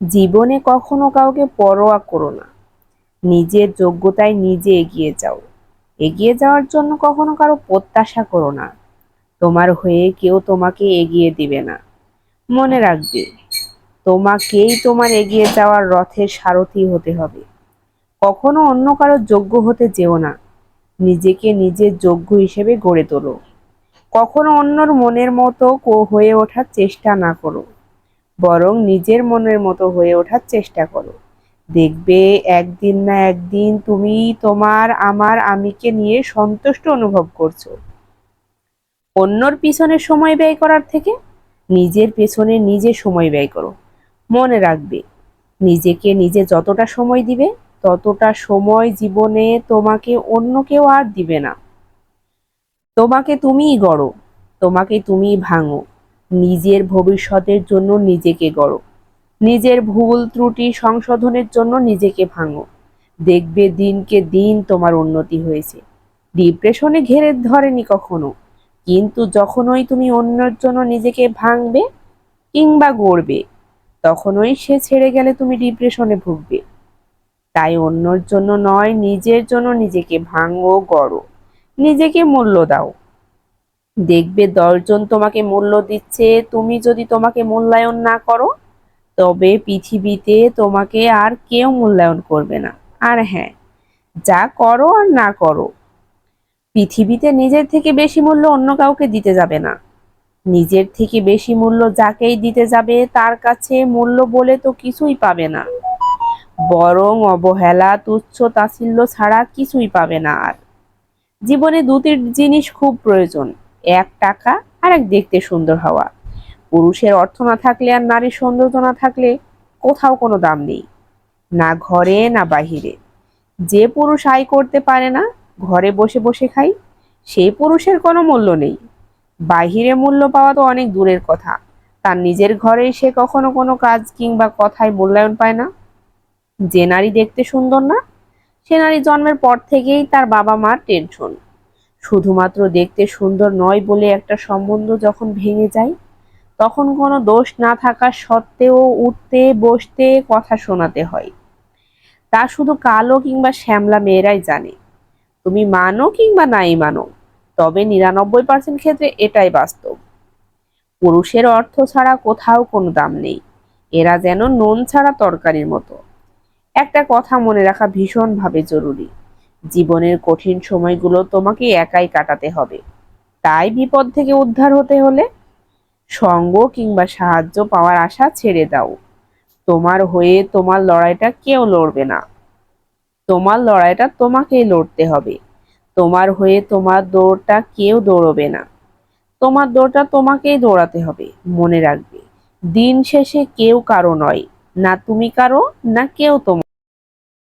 জীবনে কখনো কাউকে পরোয়া করো না। নিজের যোগ্যতায় নিজে এগিয়ে যাও। এগিয়ে যাওয়ার জন্য কখনো কারও প্রত্যাশা করো না। তোমার হয়ে কেউ তোমাকে এগিয়ে দিবে না। মনে রাখবে, তোমাকেই তোমার এগিয়ে যাওয়ার রথের সারথি হতে হবে। কখনো অন্য কারও যোগ্য হতে যেও না। নিজেকে নিজের যোগ্য হিসেবে গড়ে তোলো। কখনো অন্যর মনের মতো হয়ে ওঠার চেষ্টা না করো। বরং নিজের মনের মতো হয়ে ওঠার চেষ্টা করো। দেখবে একদিন না একদিন তুমি তোমার আমার আমিকে নিয়ে সন্তুষ্ট অনুভব করছ। অন্যর পিছনে সময় ব্যয় করার থেকে নিজের পেছনে নিজে সময় ব্যয় করো। মনে রাখবে, নিজেকে নিজে যতটা সময় দিবে, ততটা সময় জীবনে তোমাকে অন্য কেউ আর দিবে না। তোমাকে তুমিই গড়ো, তোমাকে তুমিই ভাঙো। নিজের ভবিষ্যতের জন্য নিজেকে গড়ো। নিজের ভুল ত্রুটি সংশোধনের জন্য নিজেকে ভাঙো। দেখবে দিনকে দিন তোমার উন্নতি হয়েছে। ডিপ্রেশনে ঘেরে ধরেনি কখনো। কিন্তু যখনই তুমি অন্যের জন্য নিজেকে ভাঙবে কিংবা গড়বে, তখনই সে ছেড়ে গেলে তুমি ডিপ্রেশনে ভুগবে। তাই অন্যর জন্য নয়, নিজের জন্য নিজেকে ভাঙো, গড়ো। নিজেকে মূল্য দাও। দেখবে দশজন তোমাকে মূল্য দিচ্ছে। তুমি যদি তোমাকে মূল্যায়ন না করো, তবে পৃথিবীতে তোমাকে আর কেউ মূল্যায়ন করবে না। আর হ্যাঁ যা করো আর না করো, পৃথিবীতে নিজের থেকে বেশি মূল্য অন্য কাউকে দিতে যাবে না। নিজের থেকে বেশি মূল্য যাকেই দিতে যাবে, তার কাছে মূল্য বলে তো কিছুই পাবে না। বরং অবহেলা, তুচ্ছ তাচ্ছিল্য ছাড়া কিছুই পাবে না আর। জীবনে দুটি জিনিস খুব প্রয়োজন। এক টাকা আর এক দেখতে সুন্দর হওয়া। পুরুষের অর্থ না থাকলে আর নারীর সৌন্দর্য না থাকলে কোথাও কোনো দাম নেই। না ঘরে, না বাহিরে। যে পুরুষ আয় করতে পারে না, ঘরে বসে বসে খাই সেই পুরুষের কোনো মূল্য নেই। বাহিরে মূল্য পাওয়া তো অনেক দূরের কথা। তার নিজের ঘরেই সে কখনো কোনো কাজ কিংবা কথায় মূল্যায়ন পায় না। যে নারী দেখতে সুন্দর না, সে নারী জন্মের পর থেকেই তার বাবা মার টেনশন শুধুমাত্র দেখতে সুন্দর নয় বলে একটা সম্বন্ধ যখন ভেঙে যায়, তখন কোনো দোষ না থাকা সত্ত্বেও উঠতে, বসতে, কথা শোনাতে হয়। তা শুধু কালো কিংবা শ্যামলা মেয়েরাই জানে। তুমি মানো কিংবা নাই মানো, তবে নিরানব্বই পার্সেন্ট ক্ষেত্রে এটাই বাস্তব। পুরুষের অর্থ ছাড়া কোথাও কোনো দাম নেই, এরা যেন নুন ছাড়া তরকারির মতো। একটা কথা মনে রাখা ভীষণভাবে জরুরি। জীবনের কঠিন সময়গুলো তোমাকে একাই কাটাতে হবে। তাই বিপদ থেকে উদ্ধার হতে হলে সঙ্গ কিংবা সাহায্য পাওয়ার আশা ছেড়ে দাও। তোমার হয়ে তোমার লড়াইটা কেউ লড়বে না। তোমার লড়াইটা তোমাকেই লড়তে হবে। তোমার হয়ে তোমার দৌড়টা কেউ দৌড়বে না। তোমার দৌড়টা তোমাকেই দৌড়াতে হবে, মনে রাখবে। দিন শেষে কেউ কারও নয়, না তুমি কারও, না কেউ তোমার।